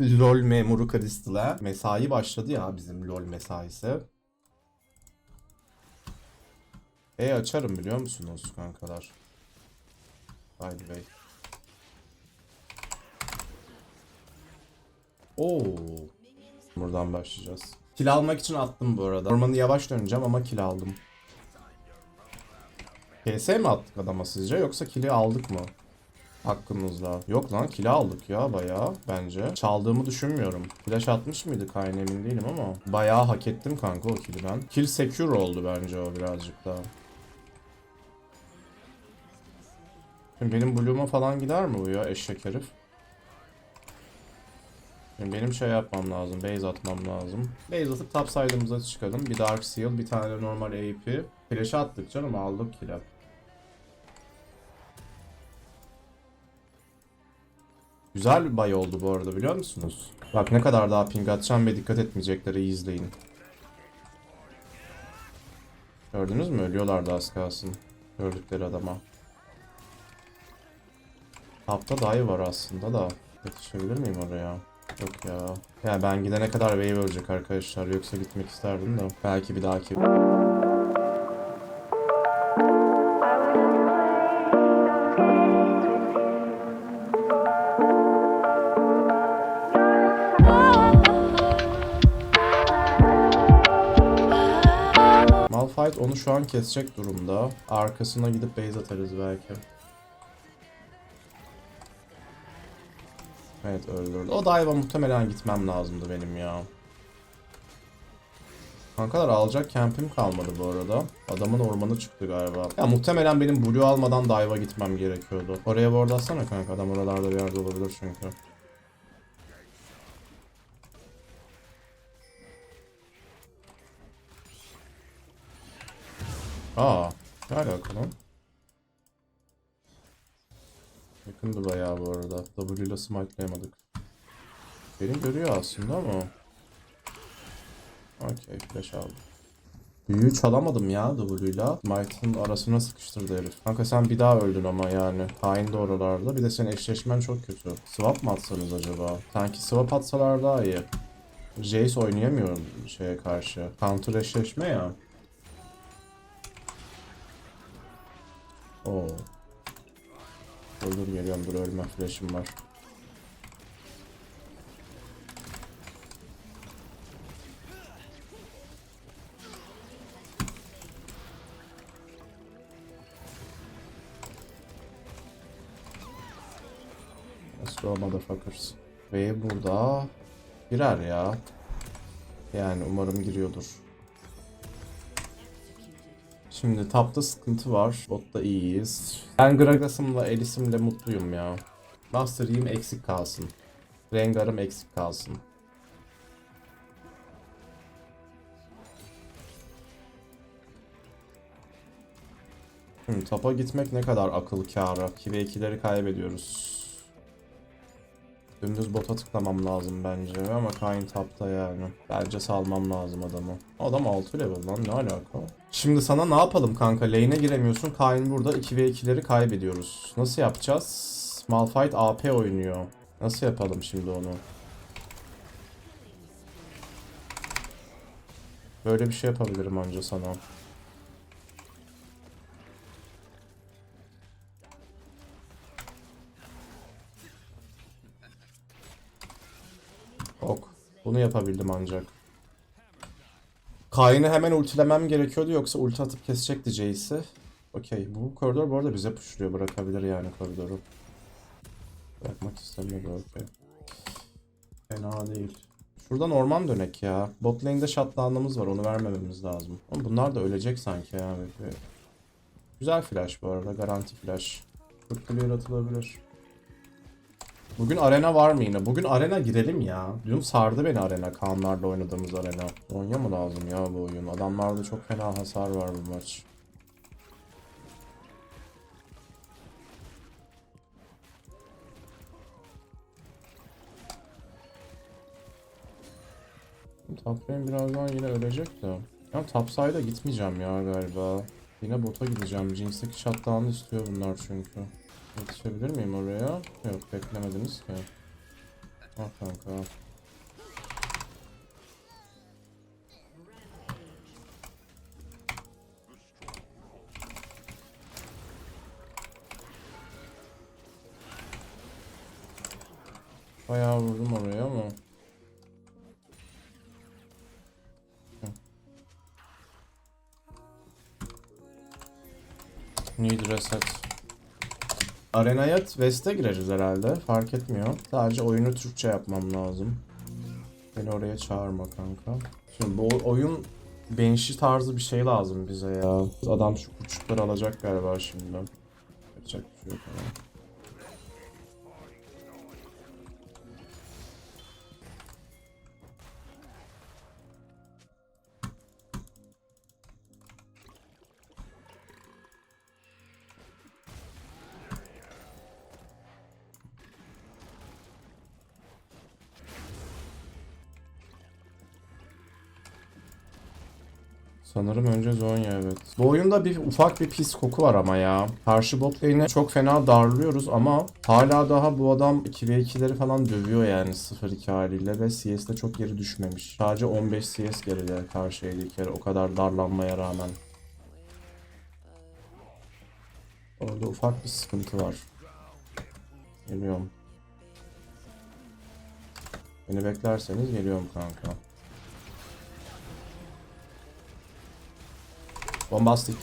LOL memuru Crystal'a mesai başladı ya bizim LOL mesaisi. E açarım biliyor musunuz kankalar? The way. Oo. Buradan başlayacağız. Kill almak için attım bu arada. Ormanı yavaş döneceğim ama kill aldım. PS mi attık adama sizce yoksa kill'i aldık mı? Hakkımızda. Yok lan kill'i aldık ya bayağı bence. Çaldığımı düşünmüyorum. Flash atmış mıydı Kayn emin değilim ama. Bayağı hak ettim kanka o kill'i ben. Kill secure oldu bence o birazcık daha. Şimdi benim Bloom'a falan gider mi bu ya eşek herif? Şimdi benim şey yapmam lazım. Base atmam lazım. Base atıp top side'ımıza çıkalım. Bir Dark Seal, bir tane normal AP. Flash'ı attık canım aldık kill'e. Güzel bir bay oldu bu arada biliyor musunuz? Bak ne kadar daha ping atacağım ve dikkat etmeyecekleri izleyin. Gördünüz mü? Ölüyorlardı az kalsın. Gördükleri adama. Tapta dive var aslında da. Yetişebilir miyim oraya? Yok ya. Ya ben gidene kadar wave ölecek arkadaşlar. Yoksa gitmek isterdim de. Belki bir dahaki. Malphite onu şu an kesecek durumda. Arkasına gidip base atarız belki. Evet öldürdü. O dive'a muhtemelen gitmem lazımdı benim ya. Kankalar alacak camp'im kalmadı bu arada. Adamın ormanı çıktı galiba. Ya muhtemelen benim blue almadan dive'a gitmem gerekiyordu. Oraya ward atsana kanka. Adam oralarda bir yerde olabilir çünkü. Aa, ne alaka lan? Yakındı bayağı bu arada. W ile smite'layamadık. Beni görüyor aslında ama. Okey, flash aldım. Büyüyü çalamadım ya W ile. Smite'ın arasına sıkıştırdı herif. Kanka sen bir daha öldün ama yani. Hain de oralarda. Bir de senin eşleşmen çok kötü. Swap mı atsanız acaba? Sanki swap atsalar daha iyi. Jace oynayamıyor şeye karşı. Counter eşleşme ya. Oo. Dur geliyorum dur ölme flash'ım var. Let's motherfuckers. Ve burada girer ya. Yani umarım giriyordur. Şimdi tapta sıkıntı var. Botta iyiyiz. Ben Gragas'ımla Elis'imle mutluyum ya. Master Yi'm eksik kalsın. Rengar'ım eksik kalsın. Şimdi tapa gitmek ne kadar akıl kârı. 2 ve 2'leri kaybediyoruz. Dümdüz bota tıklamam lazım bence ama Kayn tapta yani. Bence salmam lazım adamı. Adam 6 level lan ne alaka? Şimdi sana ne yapalım kanka? Lane'e giremiyorsun. Kayn burada 2 ve 2'leri kaybediyoruz. Nasıl yapacağız? Malphite AP oynuyor. Nasıl yapalım şimdi onu? Böyle bir şey yapabilirim anca sana. Bunu yapabildim ancak. Kayn'ı hemen ultilemem gerekiyordu yoksa ulti atıp kesecekti Jace'i. Okey. Bu koridor bu arada bize pushluyor. Bırakabilir yani koridoru. Bırakmak istemiyordu okey. Fena değil. Şuradan orman dönek ya. Bot lane'de shutdown'ımız var. Onu vermememiz lazım. Ama bunlar da ölecek sanki ya. Güzel flash bu arada. Garanti flash. Quick clear atılabilir. Bugün arena var mı yine? Bugün arena girelim ya. Dün sardı beni arena. Kaanlarla oynadığımız arena. Onya mı lazım ya bu oyun? Adamlarda çok fena hasar var bu maç. Lane birazdan yine ölecek de. Ya top side'a gitmeyeceğim ya galiba. Yine bota gideceğim. Jinx'teki shutdown'ı istiyor bunlar çünkü. Yetişebilir miyim oraya? Yok beklemediniz ki. Al kanka al. Bayağı vurdum oraya ama. Need reset. Arenaya West'e gireriz herhalde. Fark etmiyor. Sadece oyunu Türkçe yapmam lazım. Beni oraya çağırma kanka. Şimdi bu oyun benşi tarzı bir şey lazım bize ya. Adam şu kurçukları alacak galiba şimdi. Yapacak bir şey yok ama. Sanırım önce Zonya evet. Bu oyunda bir ufak bir pis koku var ama ya. Karşı bot lane'e çok fena darlıyoruz ama hala daha bu adam 2v2'leri falan dövüyor yani 0-2 haliyle ve CS'de çok geri düşmemiş. Sadece 15 CS geride karşı kere o kadar darlanmaya rağmen. Orada ufak bir sıkıntı var. Geliyorum. Beni beklerseniz geliyorum kanka. Bombastik.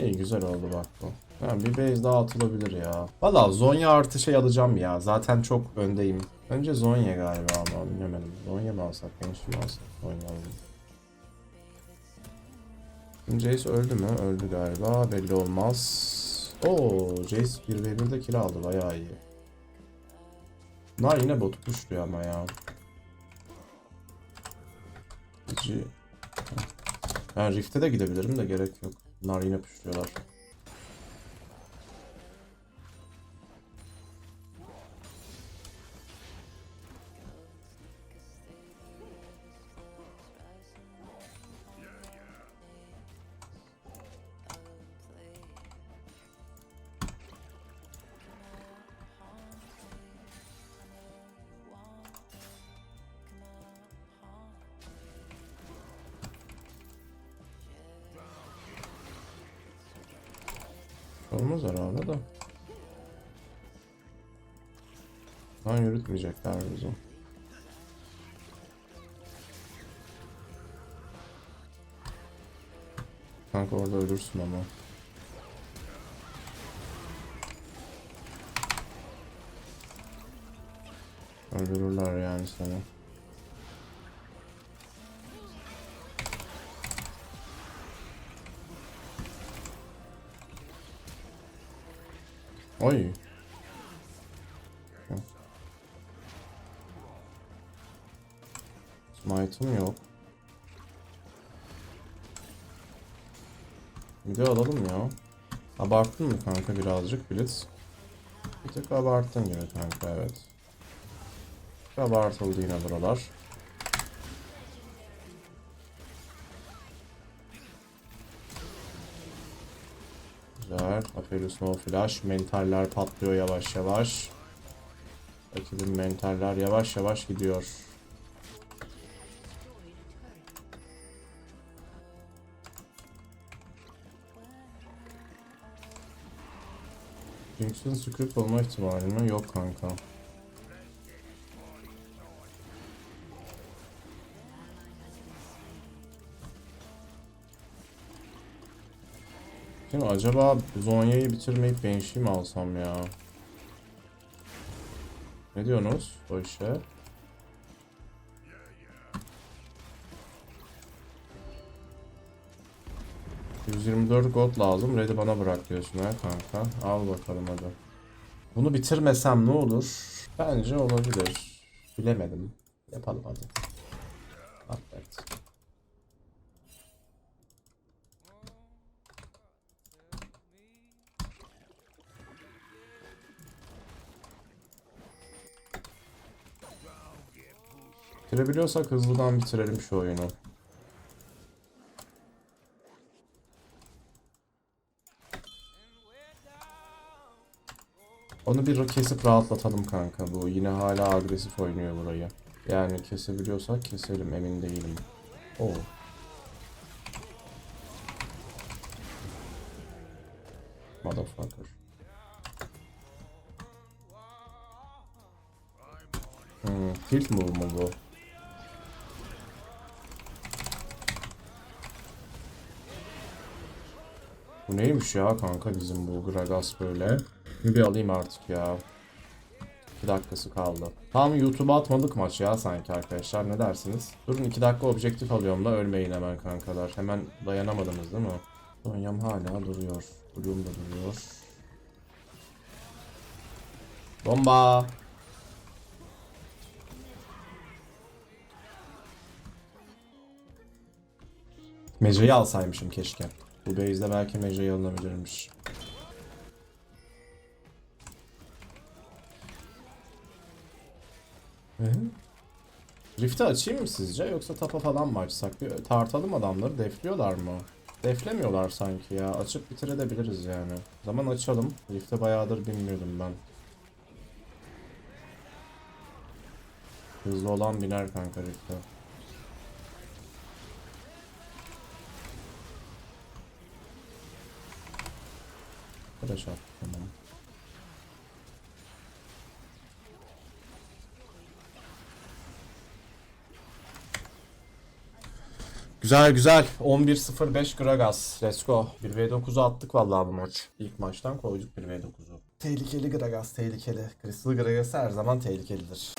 İyi güzel oldu bak bu. Ha, bir base daha atılabilir ya. Valla Zonya artı şey alacağım ya. Zaten çok öndeyim. Önce Zonya galiba ama bilemedim. Zonya mı alsak, Genshin mi alsak? Zonya alalım. Jace öldü mü? Öldü galiba. Belli olmaz. Oo, Jace 1v1'de kill aldı. Bayağı iyi. Bunlar yine botu pushluyor ama ya. Hici... Yani Rift'e de gidebilirim de gerek yok. Bunlar yine pushluyorlar. Olmaz herhalde da. Lan yürütmeyecekler bizi. Kanka orada ölürsün ama. Öldürürler yani seni. Oy. Smite'ım yok. Bir de alalım ya. Abarttın mı kanka birazcık Blitz? Bir tık abarttın gibi kanka evet. Abartıldı yine buralar. Güzel. Aphelios no flash. Mentaller patlıyor yavaş yavaş. Rakibin mentaller yavaş yavaş gidiyor. Jinx'in script olma ihtimali mi? Yok kanka. Şimdi acaba Zonya'yı bitirmeyip Banshee'yi mi alsam ya? Ne diyorsunuz o işe? ...124 gold lazım. Red'i bana bırak diyorsun ha kanka. Al bakalım hadi. Bunu bitirmesem ne olur? Bence olabilir. Bilemedim. Yapalım hadi. Bitirebiliyorsak hızlıdan bitirelim şu oyunu. Onu bir kesip rahatlatalım kanka bu. Yine hala agresif oynuyor burayı. Yani kesebiliyorsak keselim emin değilim. Oo. Motherfucker. Hmm, tilt move bu? Neymiş ya kanka bizim bu Gragas böyle? Bir alayım artık ya. 2 dakikası kaldı. Tam YouTube'a atmadık maç ya sanki arkadaşlar ne dersiniz? Durun 2 dakika objektif alıyorum da ölmeyin hemen kankalar. Hemen dayanamadınız değil mi? Sonyam hala duruyor. Bloom da duruyor. Bomba! Mece'yi alsaymışım keşke. Bu base'de belki Mece'yi alınabilirmiş. Rift'i açayım mı sizce yoksa tapa falan mı açsak? Bir tartalım adamları defliyorlar mı? Deflemiyorlar sanki ya. Açıp bitirebiliriz yani. O zaman açalım. Rift'e bayağıdır bilmiyordum ben. Hızlı olan biner kanka Rift'e. Flash at tamam. Güzel güzel. 11.05 Gragas. Let's go. 1v9'u attık vallahi bu maç. İlk maçtan koyduk 1v9'u. Tehlikeli Gragas, tehlikeli. Crystal Gragas her zaman tehlikelidir.